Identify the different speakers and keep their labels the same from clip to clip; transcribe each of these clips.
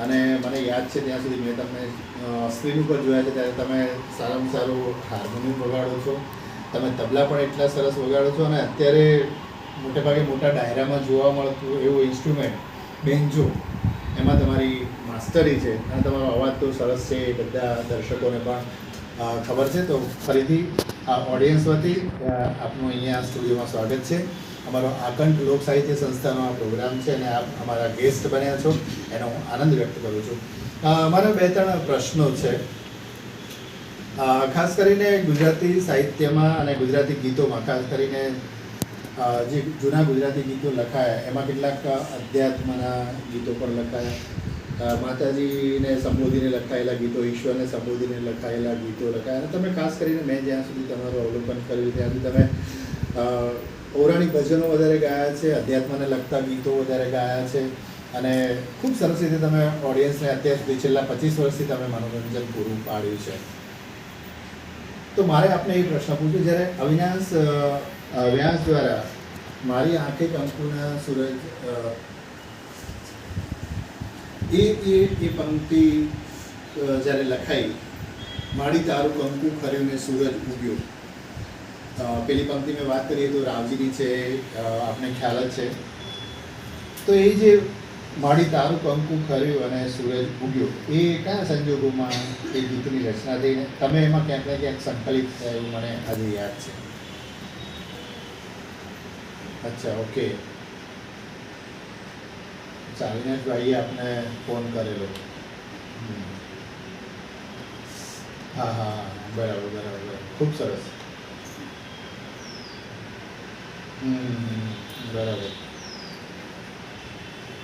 Speaker 1: અને મને યાદ છે ત્યાં સુધી મેં તમને સ્ક્રીન ઉપર જોયા છે ત્યારે તમે સારામાં સારું હાર્મોનિયમ વગાડો છો. તમે તબલા પણ એટલા સરસ વગાડો છો અને અત્યારે મોટેભાગે મોટા ડાયરામાં જોવા મળતું એવું ઇન્સ્ટ્રુમેન્ટ, બેન્જો, એમાં તમારી માસ્ટરી છે અને તમારો અવાજ તો સરસ છે, એ બધા દર્શકોને પણ ખબર છે. તો ફરીથી આ ઓડિયન્સ વતી આપનું અહીંયા સ્ટુડિયોમાં સ્વાગત છે. અમારો આકંઠ લોક સાહિત્ય સંસ્થાનો આ પ્રોગ્રામ છે અને આપ અમારા ગેસ્ટ બન્યા છો, એનો હું આનંદ વ્યક્ત કરું છું. મારા બે ત્રણ પ્રશ્નો છે. ખાસ કરીને ગુજરાતી સાહિત્યમાં અને ગુજરાતી ગીતોમાં, ખાસ કરીને જે જૂના ગુજરાતી ગીતો લખાયા, એમાં કેટલાક અધ્યાત્મના ગીતો પણ લખાયા. માતાજીને સંબોધીને લખાયેલા ગીતો, ઈશ્વરને સંબોધીને લખાયેલા ગીતો લખાયા. અને તમે ખાસ કરીને મેં જ્યાં સુધી તમારું અવલોકન કર્યું, ત્યાં સુધી તમે પૌરાણિક ભજનો વધારે ગાયા છે, અધ્યાત્મને લગતા ગીતો વધારે ગાયા છે. અને ખૂબ સરસ રીતે તમે ઓડિયન્સને અત્યાર સુધી છેલ્લા પચીસ વર્ષથી તમે મનોરંજન પૂરું પાડ્યું છે. તો મારે આપને એ પ્રશ્ન પૂછ્યો જ્યારે અવિનાશ વ્યાસ દ્વારા મારી આંખે કંકુના સૂરજ એ એ એ પંક્તિ જ્યારે લખાઈ માડી તારું કંકુ ખર્યું ને સૂરજ ઉગ્યો. પેલી પંક્તિ મેં વાત કરીએ તો રાવજીની છે આપને ખ્યાલ જ છે. તો એ જે મારી તારું કંકુ ખર્યું અને સૂરજ ઉગ્યો, એ કયા સંજોગોમાં એ ગીતની રચના થઈને તમે એમાં ક્યાંક ને ક્યાંક સંકલિત થયા મને આજે યાદ છે. અચ્છા, ઓકે. અચ્છા ભાઈએ આપને ફોન કરેલો. હા હા. બરાબર બરાબર. ખૂબ સરસ. બરાબર.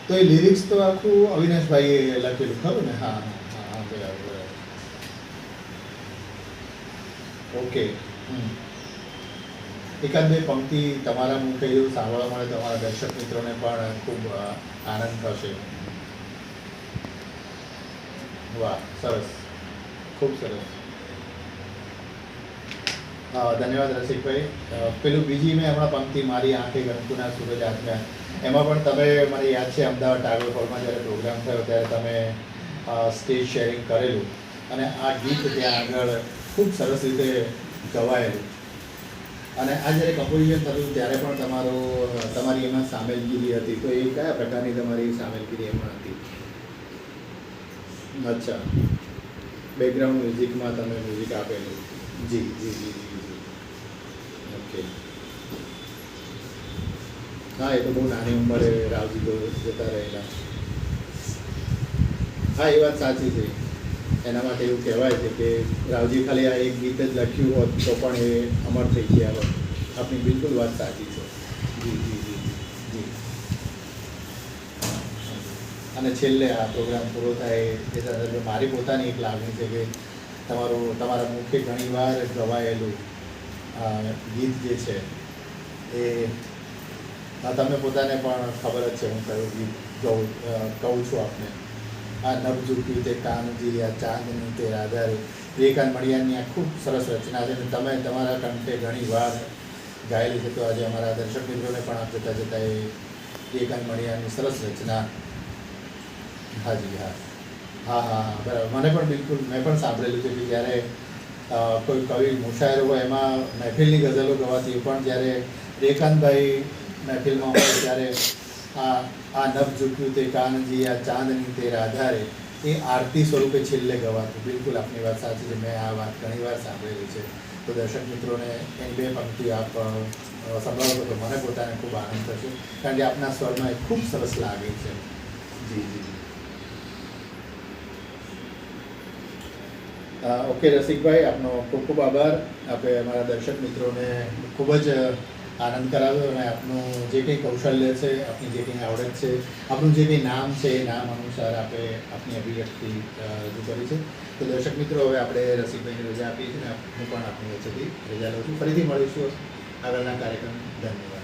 Speaker 1: તો એ લિરિક્સ તો આખું અવિનાશભાઈએ લખેલું ખરું ને? હા હા હા, બરાબર બરાબર. ઓકે. એકાદ બે પંક્તિ તમારા મુખે એવું સાંભળવા મળે, તમારા દર્શક મિત્રોને પણ ખૂબ આનંદ થશે. વાહ, સરસ. ખૂબ સરસ. ધન્યવાદ રસિકભાઈ. પેલું બીજી મેં હમણાં પંક્તિ મારી, આંખે ગંકુના સૂરજ આત્મ્યા એમાં પણ તમે મને યાદ છે, અમદાવાદ ટાગોર હોલમાં જ્યારે પ્રોગ્રામ થયો ત્યારે તમે સ્ટેજ શેરિંગ કરેલું. અને આ ગીત ત્યાં આગળ ખૂબ સરસ રીતે ગવાયેલું. અને આ જ્યારે કમ્પોઝિશન થયું ત્યારે પણ તમારો તમારી એમાં સામેલગીરી હતી. તો એ કયા પ્રકારની તમારી સામેલગીરી એમાં હતી? અચ્છા. બેકગ્રાઉન્ડ મ્યુઝિકમાં તમે મ્યુઝિક આપેલું. જી જી જી જી જી ઓકે હા, એ તો બહુ નાની ઉંમરે રાવજી જતા રહેલા. હા, એ વાત સાચી છે. એના માટે એવું કહેવાય છે કે રાવજી ખાલી આ એક ગીત જ લખ્યું હોત તો પણ એ અમર થઈ ગયા હોત. આપની બિલકુલ વાત સાચી છે. જી જી જી જી અને છેલ્લે આ પ્રોગ્રામ પૂરો થાય એ સાથે મારી પોતાની એક લાગણી છે કે તમારું, તમારા મુખે ઘણીવાર ગવાયેલું ગીત જે છે, એ તમને પોતાને પણ ખબર જ છે, હું કયું ગીત ગઉં કહું છું આપને. આ નવ ઝૂક્યું તે કાનજી, આ ચાંદની તે આધારે વિવેકાન મળિયાની આ ખૂબ સરસ રચના છે અને તમે તમારા કંઠે ઘણી વાર ગાયેલી છે, તો આજે અમારા દર્શક મિત્રોને પણ આપ જતાં જતાં એ વિવેકાન મળિયાની સરસ રચના. હાજી, હા. હા હા હા. બરાબર. મને પણ બિલકુલ મેં પણ સાંભળેલું છે કે જ્યારે કોઈ કવિ મુશાયરો હોય એમાં મહેફિલની ગઝલો ગવાતી પણ જ્યારે રેખાંતભાઈ મહેફિલમાં હોય ત્યારે આ આ નભ ઝૂક્યું તે કાનજી આ ચાંદની તે આધારે એ આરતી સ્વરૂપે છેલ્લે ગવાતું. બિલકુલ આપની વાત સાચી છે. મેં આ વાત ઘણી વાર સાંભળેલી છે. તો દર્શક મિત્રોને એની બે પંક્તિ આપ અ, સંભળાવો તો મને પોતાને ખૂબ આનંદ થશે કારણ કે આપના સ્વરમાં એ ખૂબ સરસ લાગે છે. જી જી જી અ, ઓકે, રસિકભાઈ, આપનો ખૂબ ખૂબ આભાર. આપે અમારા દર્શક મિત્રોને ખૂબ જ આનંદ કરાવ્યો અને આપનું જે કંઈ કૌશલ્ય છે, આપની જે કંઈ આવડત છે, આપનું જે કંઈ નામ છે, એ નામ અનુસાર આપે આપની અભિવ્યક્તિ રજૂ કરી છે. તો દર્શક મિત્રો, હવે આપણે રસિકભાઈને રજા આપીએ છીએ અને હું પણ આપની વચ્ચેથી રજા લઉં છું. ફરીથી મળીશું આગળના કાર્યક્રમ. ધન્યવાદ.